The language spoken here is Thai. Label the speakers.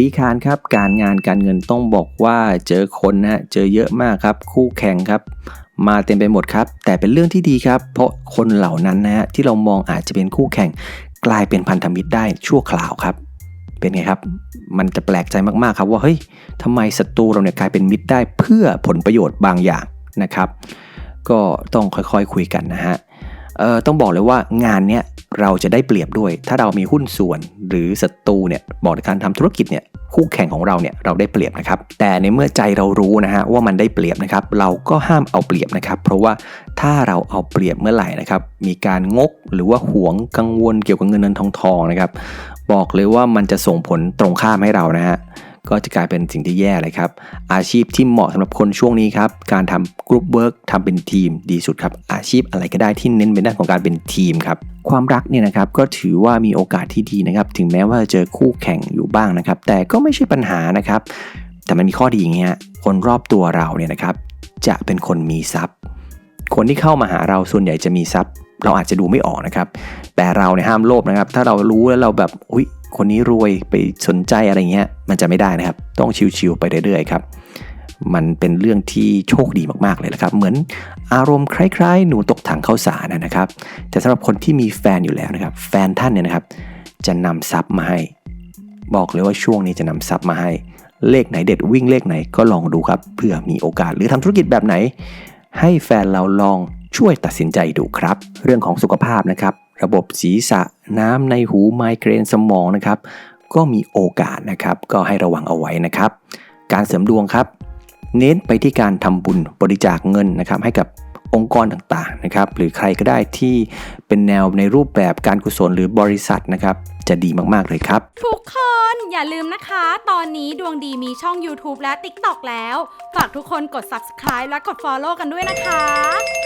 Speaker 1: ปีคานครับการงานการเงินต้องบอกว่าเจอคนนะฮะเจอเยอะมากครับ คู่แข่งครับ มาเต็มไปหมดครับ แต่เป็นเรื่องที่ดีครับ เพราะคนเหล่านั้นนะฮะที่เรามองอาจจะเป็นคู่แข่ง กลายเป็นพันธมิตรได้ชั่วคราวครับ เป็นไงครับ มันจะแปลกใจมากๆครับว่าเฮ้ยทำไมศัตรูเราเนี่ยกลายเป็นมิตรได้เพื่อผลประโยชน์บางอย่างนะครับ ก็ต้องค่อยๆคุยกันนะฮะเอ่อต้องบอกเลยว่างานเนี้ย เราจะได้เปรียบด้วย ถ้าเรามีหุ้นส่วนหรือศัตรูเนี่ยบอกในการทำธุรกิจเนี่ยคู่แข่งของเราเนี่ยเราได้เปรียบนะครับ แต่ในเมื่อใจเรารู้นะฮะว่ามันได้เปรียบนะครับ เราก็ห้ามเอาเปรียบนะครับ เพราะว่าถ้าเราเอาเปรียบเมื่อไหร่นะครับ มีการงกหรือว่าหวงกังวลเกี่ยวกับเงินเงินทองทองนะครับ บอกเลยว่ามันจะส่งผลตรงข้ามให้เรานะฮะ ก็จะกลายเป็นสิ่งที่แย่เลยครับ อาชีพที่เหมาะสำหรับคนช่วงนี้ครับ การทำกรุ๊ปเวิร์กทำเป็นทีมดีสุดครับ อาชีพอะไรก็ได้ที่เน้นเป็นด้านของการเป็นทีมครับ ความรักเนี่ยนะครับก็ถือว่ามีโอกาสที่ดีนะครับ ถึงแม้ว่าจะเจอคู่แข่งอยู่บ้างนะครับ แต่ก็ไม่ใช่ปัญหานะครับ แต่มันมีข้อดีอย่างเงี้ย คนรอบตัวเราเนี่ยนะครับ จะเป็นคนมีทรัพย์ คนที่เข้ามาหาเราส่วนใหญ่จะมีทรัพย์เราอาจจะดูไม่ออกนะครับ แต่เราเนี่ยห้ามโลภนะครับ ถ้าเรารู้แล้วเราแบบ อุ้ย คนนี้รวยไปสนใจอะไรเงี้ย มันจะไม่ได้นะครับ ต้องชิวๆไปเรื่อยๆครับ มันเป็นเรื่องที่โชคดีมากๆเลยนะครับ เหมือนอารมณ์คล้ายๆ หนูตกถังเข้าสารนะนะครับ แต่สำหรับคนที่มีแฟนอยู่แล้วนะครับ แฟนท่านเนี่ยนะครับ จะนำทรัพย์มาให้ บอกเลยว่าช่วงนี้จะนำทรัพย์มาให้ เลขไหนเด็ดวิ่งเลขไหนก็ลองดูครับ เพื่อมีโอกาสหรือทำธุรกิจแบบไหน ให้แฟนเราลองช่วยตัดสินใจดูครับ เรื่องของสุขภาพนะครับ ระบบศีรษะ น้ำในหูไมเกรนสมองนะครับ ก็มีโอกาสนะครับ ก็ให้ระวังเอาไว้นะครับ การเสริมดวงครับ เน้นไปที่การทำบุญบริจาคเงินนะครับ ให้กับองค์กรต่างๆนะครับ หรือใครก็ได้ที่เป็นแนวในรูปแบบการกุศลหรือบริษัทนะครับ จะดีมากๆเลยครับ
Speaker 2: ทุกคนอย่าลืมนะคะ ตอนนี้ดวงดีมีช่อง YouTube และ TikTok แล้ว ฝากทุกคนกด subscribe และกด follow กันด้วยนะคะ